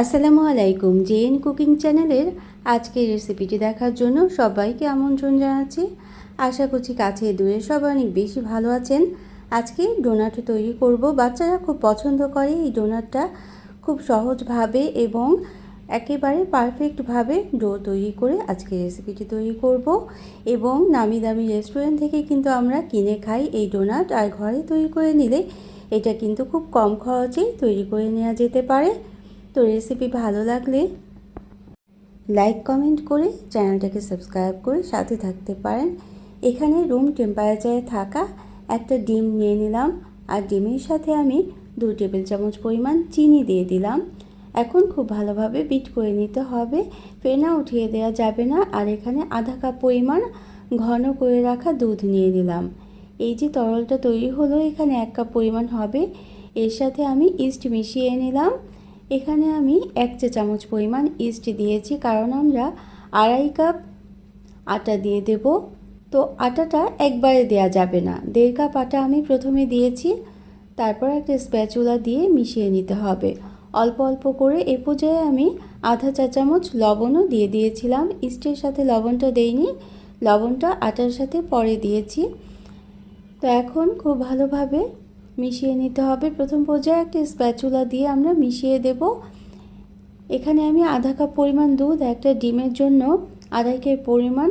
আসসালামু আলাইকুম, JN cooking চ্যানেলের আজকের রেসিপিটি দেখার জন্য সবাইকে আমন্ত্রণ জানাচ্ছি। আশা করছি কাছে দূরে সবাই অনেক বেশি ভালো আছেন। আজকে ডোনাট তৈরি করব। বাচ্চারা খুব পছন্দ করে এই ডোনাটটা। খুব সহজভাবে এবং একেবারে পারফেক্টভাবে ডো তৈরি করে আজকে রেসিপিটি তৈরি করব এবং নামি দামি রেস্টুরেন্ট থেকে কিন্তু আমরা কিনে খাই এই ডোনাট। আর ঘরে তৈরি করে নিলে এটা কিন্তু খুব কম খরচেই তৈরি করে নেওয়া যেতে পারে। তো রেসিপি ভালো লাগলে লাইক কমেন্ট করে চ্যানেলটাকে সাবস্ক্রাইব করে সাথে থাকতে পারেন। এখানে রুম টেম্পারেচারে থাকা একটা ডিম নিয়ে নিলাম আর ডিমের সাথে আমি দু টেবিল চামচ পরিমাণ চিনি দিয়ে দিলাম। এখন খুব ভালোভাবে বিট করে নিতে হবে। ফেনা উঠিয়ে দেওয়া যাবে না আর এখানে আধা কাপ পরিমাণ ঘন করে রাখা দুধ নিয়ে নিলাম। এই যে তরলটা তৈরি হলো, এখানে এক কাপ পরিমাণ হবে। এর সাথে আমি ইস্ট মিশিয়ে নিলাম। এখানে আমি এক চা চামচ পরিমাণ ইস্ট দিয়েছি, কারণ আমরা আড়াই কাপ আটা দিয়ে দেব। তো আটাটা একবারে দেয়া যাবে না। দেড় কাপ আটা আমি প্রথমে দিয়েছি, তারপর একটা স্প্যাচুলা দিয়ে মিশিয়ে নিতে হবে। অল্প অল্প করে এ পর্যায়ে আমি আধা চা চামচ লবণও দিয়ে দিয়েছিলাম। ইস্টের সাথে লবণটা দেইনি, লবণটা আটার সাথে পরে দিয়েছি। তো এখন খুব ভালোভাবে মিশিয়ে নিতে হবে। প্রথম পর্যায়ে একটা স্প্যাচুলা দিয়ে আমরা মিশিয়ে দেব। এখানে আমি আধা কাপ পরিমাণ দুধ, একটা ডিমের জন্য আড়াই কাপ পরিমাণ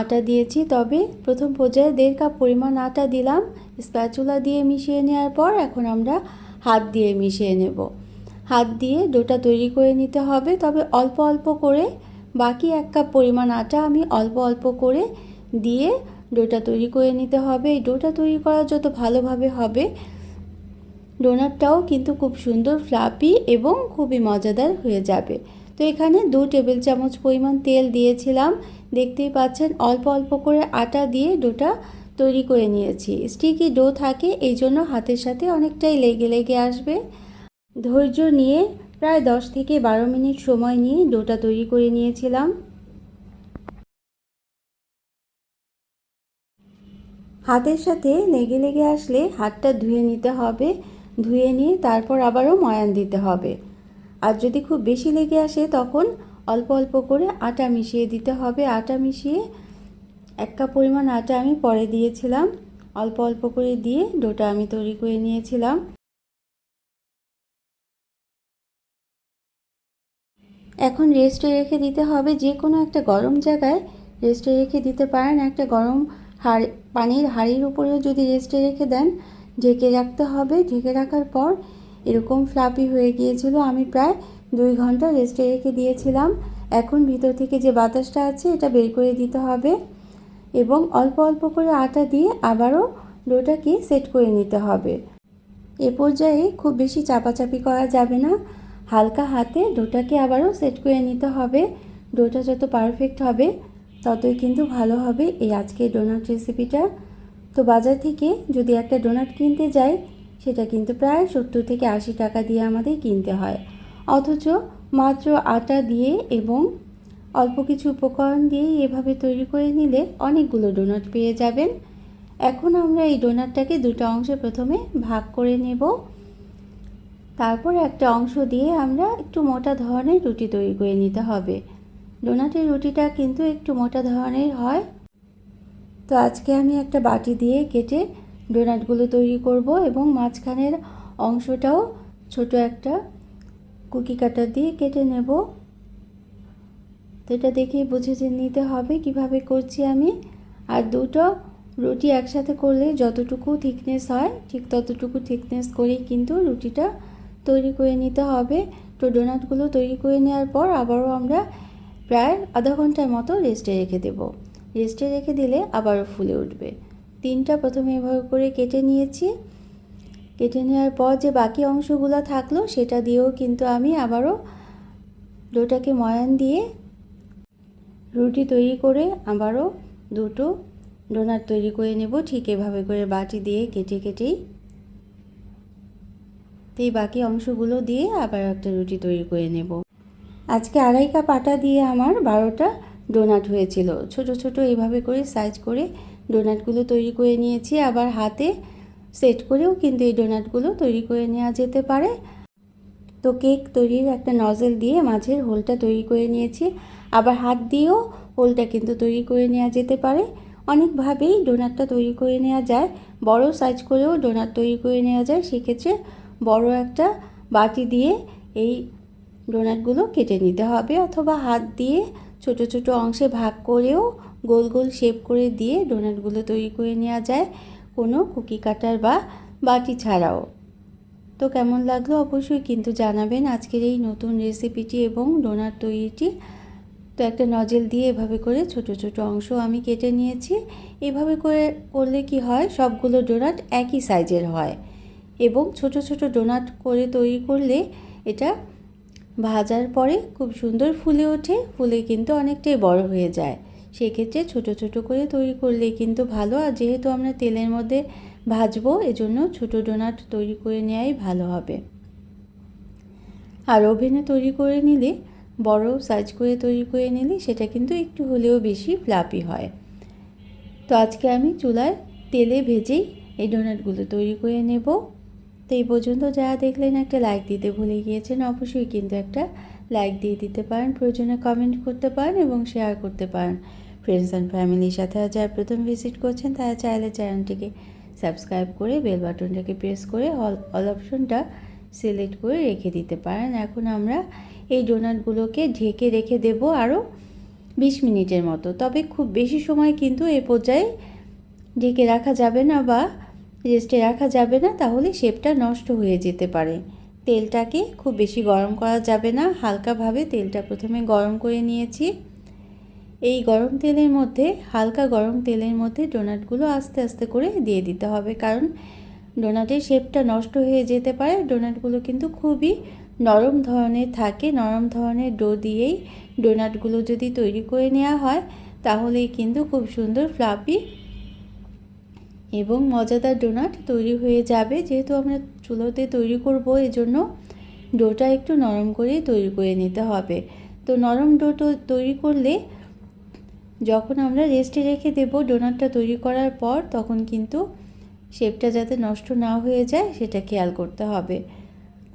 আটা দিয়েছি। তবে প্রথম পর্যায়ে দেড় কাপ পরিমাণ আটা দিলাম। স্প্যাচুলা দিয়ে মিশিয়ে নেওয়ার পর এখন আমরা হাত দিয়ে মিশিয়ে নেব। হাত দিয়ে ডোটা তৈরি করে নিতে হবে। তবে অল্প অল্প করে বাকি এক কাপ পরিমাণ আটা আমি অল্প অল্প করে দিয়ে ডোটা তৈরি করে নিতে হবে। এই ডোটা তৈরি করা যত ভালোভাবে হবে, ডোনাটটাও কিন্তু খুব সুন্দর ফ্লাপি এবং খুবই মজাদার হয়ে যাবে। তো এখানে দু টেবিল চামচ পরিমাণ তেল দিয়েছিলাম। দেখতেই পাচ্ছেন, অল্প অল্প করে আটা দিয়ে ডোটা তৈরি করে নিয়েছি। স্টিকি ডো থাকে, এই জন্য হাতের সাথে অনেকটাই লেগে লেগে আসবে। ধৈর্য নিয়ে প্রায় দশ থেকে বারো মিনিট সময় নিয়ে ডোটা তৈরি করে নিয়েছিলাম। হাতের সাথে লেগে লেগে আসলে হাতটা ধুয়ে নিতে হবে, ধুয়ে নিয়ে তারপর আবারও ময়ান দিতে হবে। আর যদি খুব বেশি লেগে আসে তখন অল্প অল্প করে আটা মিশিয়ে দিতে হবে। আটা মিশিয়ে এক কাপ পরিমাণ আটা আমি পরে দিয়েছিলাম। অল্প অল্প করে দিয়ে ডোটা আমি তৈরি করে নিয়েছিলাম। এখন রেস্টে রেখে দিতে হবে। যে কোনো একটা গরম জায়গায় রেস্টে রেখে দিতে পারেন। একটা গরম হাড়ি, পানির হাঁড়ির উপরেও যদি রেস্টে রেখে দেন, ঢেকে রাখতে হবে। ঢেকে রাখার পর এরকম ফ্লাপি হয়ে গিয়েছিল, আমি প্রায় দুই ঘণ্টা রেস্টে রেখে দিয়েছিলাম। এখন ভিতর থেকে যে বাতাসটা আছে, এটা বের করে দিতে হবে এবং অল্প অল্প করে আটা দিয়ে আবারও ডোটাকে সেট করে নিতে হবে। এ পর্যায়ে খুব বেশি চাপাচাপি করা যাবে না। হালকা হাতে ডোটাকে আবারও সেট করে নিতে হবে। ডোটা যত পারফেক্ট হবে ততই কিন্তু ভালো হবে এই আজকের ডোনাট রেসিপিটা তো বাজার থেকে যদি একটা ডোনাট কিনতে যাই, সেটা কিন্তু প্রায় সত্তর থেকে আশি টাকা দিয়ে আমাদের কিনতে হয়। অথচ মাত্র আটা দিয়ে এবং অল্প কিছু উপকরণ দিয়ে এভাবে তৈরি করে নিলে অনেকগুলো ডোনাট পেয়ে যাবেন। এখন আমরা এই ডোনাটটাকে দুটো অংশে প্রথমে ভাগ করে নেব। তারপর একটা অংশ দিয়ে আমরা একটু মোটা ধরনের রুটি তৈরি করে নিতে হবে। ডোনাটের রুটিটা কিন্তু একটু মোটা ধরনের হয়। তো আজকে আমি একটা বাটি দিয়ে কেটে ডোনাটগুলো তৈরি করব এবং মাঝখানের অংশটাও ছোট একটা কুকি কাটার দিয়ে কেটে নেব। তো এটা দেখেই বুঝে নিতে হবে, কীভাবে করছি আমি। আর দুটো রুটি একসাথে করলে যতটুকু থিকনেস হয়, ঠিক ততটুকু থিকনেস করেই কিন্তু রুটিটা তৈরি করে নিতে হবে। তো ডোনাটগুলো তৈরি করে নেওয়ার পর আবারও আমরা প্রায় আধা ঘণ্টার মতো রেস্টে রেখে দেব। রেস্টে রেখে দিলে আবারও ফুলে উঠবে। তিনটা প্রথমে এভাবে করে কেটে নিয়েছি। কেটে নেওয়ার পর যে বাকি অংশগুলো থাকল, সেটা দিয়েও কিন্তু আমি আবারও ডোটাকে ময়ান দিয়ে রুটি তৈরি করে আবারও দুটো ডোনাট তৈরি করে নেব। ঠিক এভাবে করে বাটি দিয়ে কেটে কেটেই তো এই বাকি অংশগুলো দিয়ে আবার একটা রুটি তৈরি করে নেব। আজকে আড়াই কাপ আটা দিয়ে আমার বারোটা ডোনাট হয়েছিল। ছোট ছোট এইভাবে করে সাইজ করে ডোনাটগুলো তৈরি করে নিয়েছি। আবার হাতে সেট করেও কিন্তু এই ডোনাটগুলো তৈরি করে নেওয়া যেতে পারে। তো কেক তৈরির একটা নজেল দিয়ে মাঝের হোলটা তৈরি করে নিয়েছি। আবার হাত দিয়েও হোলটা কিন্তু তৈরি করে নেওয়া যেতে পারে। অনেকভাবেই ডোনাটটা তৈরি করে নেওয়া যায়। বড় সাইজ করেও ডোনাট তৈরি করে নেওয়া যায়। সেক্ষেত্রে বড় একটা বাটি দিয়ে এই ডোনাটগুলো কেটে নিতে হবে অথবা হাত দিয়ে ছোট ছোট অংশে ভাগ করেও গোল গোল শেপ করে দিয়ে ডোনাটগুলো তৈরি করে নেওয়া যায় কোনো কুকি কাটার বা বাটি ছাড়াও। তো কেমন লাগল অবশ্যই কিন্তু জানাবেন আজকের এই নতুন রেসিপিটি এবং ডোনাট তৈরিটি। তো একটা নজেল দিয়ে এভাবে করে ছোট ছোট অংশ আমি কেটে নিয়েছি। এভাবে করে করলে কি হয়? সবগুলো ডোনাট একই সাইজের হয় এবং ছোট ছোট ডোনাট করে তৈরি করলে এটা ভাজার পরে খুব সুন্দর ফুলে ওঠে, ফুলে কিন্তু অনেকটাই বড় হয়ে যায়। সেক্ষেত্রে ছোট ছোট করে তৈরি করলে কিন্তু ভালো, আর যেহেতু আমরা তেলের মধ্যে ভাজবো, এজন্য ছোট ডোনাট তৈরি করে নেওয়াই ভালো হবে। আর ওভেনে তৈরি করে নিলে, বড় সাইজ করে তৈরি করে নিলে সেটা কিন্তু একটু হলেও বেশি ফ্লাপি হয়। তো আজকে আমি চুলায় তেলে ভেজেই এই ডোনাটগুলো তৈরি করে নেব। তো এই পর্যন্ত যারা দেখলেন একটা লাইক দিতে ভুলে গিয়েছেন। অবশ্যই কিন্তু একটা লাইক দিয়ে দিতে পারেন, প্রয়োজনে কমেন্ট করতে পারেন এবং শেয়ার করতে পারেন। ফ্রেন্ডস অ্যান্ড ফ্যামিলির সাথে যারা প্রথম ভিজিট করছেন, তারা চাইলে চ্যানেলটিকে সাবস্ক্রাইব করে বেল বাটনটাকে প্রেস করে অল অল অপশনটা সিলেক্ট করে রেখে দিতে পারেন। এখন আমরা এই ডোনাটগুলোকে ঢেকে রেখে দেব আরও বিশ মিনিটের মতো। তবে খুব বেশি সময় কিন্তু এ পর্যায়ে ঢেকে রাখা যাবে না বা রেস্টে রাখা যাবে না, তাহলে শেপটা নষ্ট হয়ে যেতে পারে। তেলটাকে খুব বেশি গরম করা যাবে না, হালকাভাবে তেলটা প্রথমে গরম করে নিয়েছি। এই গরম তেলের মধ্যে, হালকা গরম তেলের মধ্যে ডোনাটগুলো আস্তে আস্তে করে দিয়ে দিতে হবে, কারণ ডোনাটের শেপটা নষ্ট হয়ে যেতে পারে। ডোনাটগুলো কিন্তু খুবই নরম ধরনের থাকে, নরম ধরনের ডো দিয়েই ডোনাটগুলো যদি তৈরি করে নেওয়া হয়, তাহলেই কিন্তু খুব সুন্দর ফ্লাপি এবং মজাদার ডোনাট তৈরি হয়ে যাবে। যেহেতু আমরা চুলোতে তৈরি করব, এজন্য ডোটা একটু নরম করে তৈরি করে নিতে হবে। তো নরম ডো তৈরি করলে যখন আমরা রেস্টে রেখে দেব ডোনাটটা তৈরি করার পর, তখন কিন্তু শেপটা যাতে নষ্ট না হয়ে যায়, সেটা খেয়াল করতে হবে।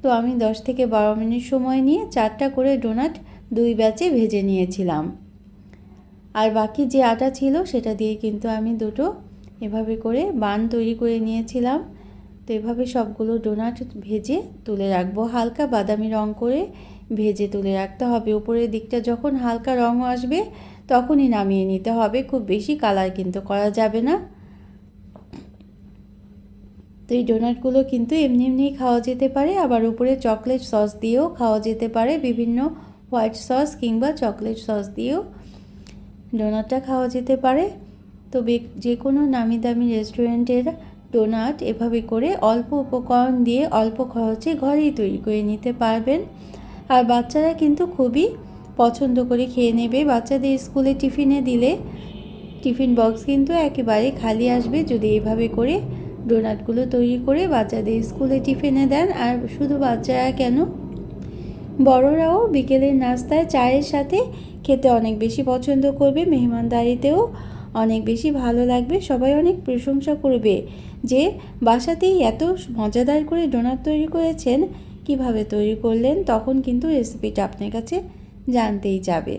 তো আমি দশ থেকে বারো মিনিট সময় নিয়ে চারটা করে ডোনাট দুই ব্যাচে ভেজে নিয়েছিলাম। আর বাকি যে আটা ছিল, সেটা দিয়ে কিন্তু আমি দুটো এভাবে করে বান তৈরি করে নিয়েছিলাম। তো এভাবে সবগুলো ডোনাট ভেজে তুলে রাখব। হালকা বাদামি রং করে ভেজে তুলে রাখতে হবে। উপরের দিকটা যখন হালকা রং আসবে, তখনই নামিয়ে নিতে হবে। খুব বেশি কালার কিন্তু করা যাবে না। তো এই ডোনাটগুলো কিন্তু এমনি এমনিই খাওয়া যেতে পারে। আবার উপরে চকলেট সস দিয়েও খাওয়া যেতে পারে। বিভিন্ন হোয়াইট সস কিংবা চকলেট সস দিয়েও ডোনাটটা খাওয়া যেতে পারে। তো যে কোনো নামি দামি রেস্টুরেন্টের ডোনাট এভাবে করে অল্প উপকরণ দিয়ে অল্প খরচে ঘরেই তৈরি করে নিতে পারবেন। আর বাচ্চারা কিন্তু খুবই পছন্দ করে খেয়ে নেবে। বাচ্চাদের স্কুলে টিফিনে দিলে টিফিন বক্স কিন্তু একেবারে খালি আসবে যদি এভাবে করে ডোনাটগুলো তৈরি করে বাচ্চাদের স্কুলে টিফিনে দেন। আর শুধু বাচ্চারা কেন, বড়রাও বিকেলের নাস্তায় চায়ের সাথে খেতে অনেক বেশি পছন্দ করবে। মেহমানদারিতেও অনেক বেশি ভালো লাগবে, সবাই অনেক প্রশংসা করবে যে বাসাতেই এত মজাদার করে ডোনাট তৈরি করেছেন, কীভাবে তৈরি করলেন তখন কিন্তু রেসিপিটা আপনার কাছে জানতেই যাবে।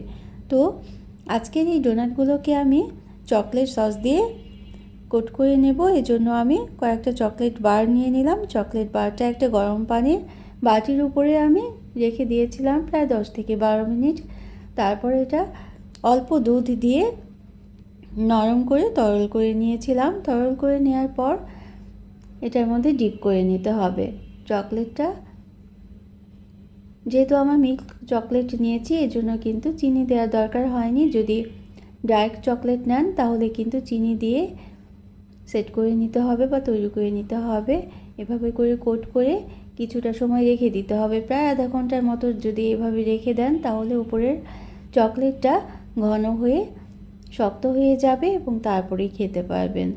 তো আজকের এই ডোনাটগুলোকে আমি চকলেট সস দিয়ে কোট করে নেব, এজন্য আমি কয়েকটা চকলেট বার নিয়ে নিলাম। চকলেট বারটা একটা গরম পানির বাটির উপরে আমি রেখে দিয়েছিলাম প্রায় দশ থেকে বারো মিনিট। তারপর এটা অল্প দুধ দিয়ে নরম করে তরল করে নিয়েছিলাম। তরল করে নেওয়ার পর এটার মধ্যে ডিপ করে নিতে হবে। চকলেটটা, যেহেতু আমার মিল্ক চকলেট নিয়েছি, এজন্য কিন্তু চিনি দেওয়ার দরকার হয়নি। যদি ডার্ক চকলেট নেন, তাহলে কিন্তু চিনি দিয়ে সেট করে নিতে হবে বা তৈরি করে নিতে হবে। এভাবে করে কোট করে কিছুটা সময় রেখে দিতে হবে। প্রায় আধা ঘণ্টার মতো যদি এভাবে রেখে দেন, তাহলে উপরের চকলেটটা ঘন হয়ে শক্ত হয়ে যাবে এবং তারপরেই খেতে পারবেন।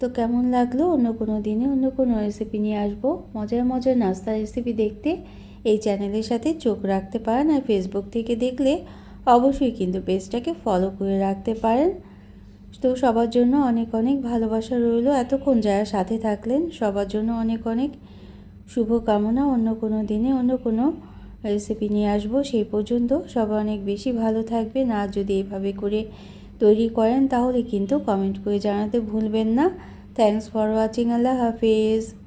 তো কেমন লাগল? অন্য কোনো দিনে অন্য কোনো রেসিপি নিয়ে আসব। মজার মজার নাস্তা রেসিপি দেখতে এই চ্যানেলের সাথে চোখ রাখতে পারেন আর ফেসবুক থেকে দেখলে অবশ্যই কিন্তু পেজটাকে ফলো করে রাখতে পারেন। তো সবার জন্য অনেক অনেক ভালোবাসা রইল। এতক্ষণ যারা সাথে থাকলেন, সবার জন্য অনেক অনেক শুভকামনা। অন্য কোনো দিনে অন্য কোনো রেসিপি নিয়ে আসব, সেই পর্যন্ত। সবাই অনেক বেশি ভালো থাকবে না যদি এভাবে করে তৈরি করেন, তাহলে কিন্তু কমেন্ট করে জানাতে ভুলবেন না। থ্যাংকস ফর ওয়াচিং আল্লাহ হাফিজ।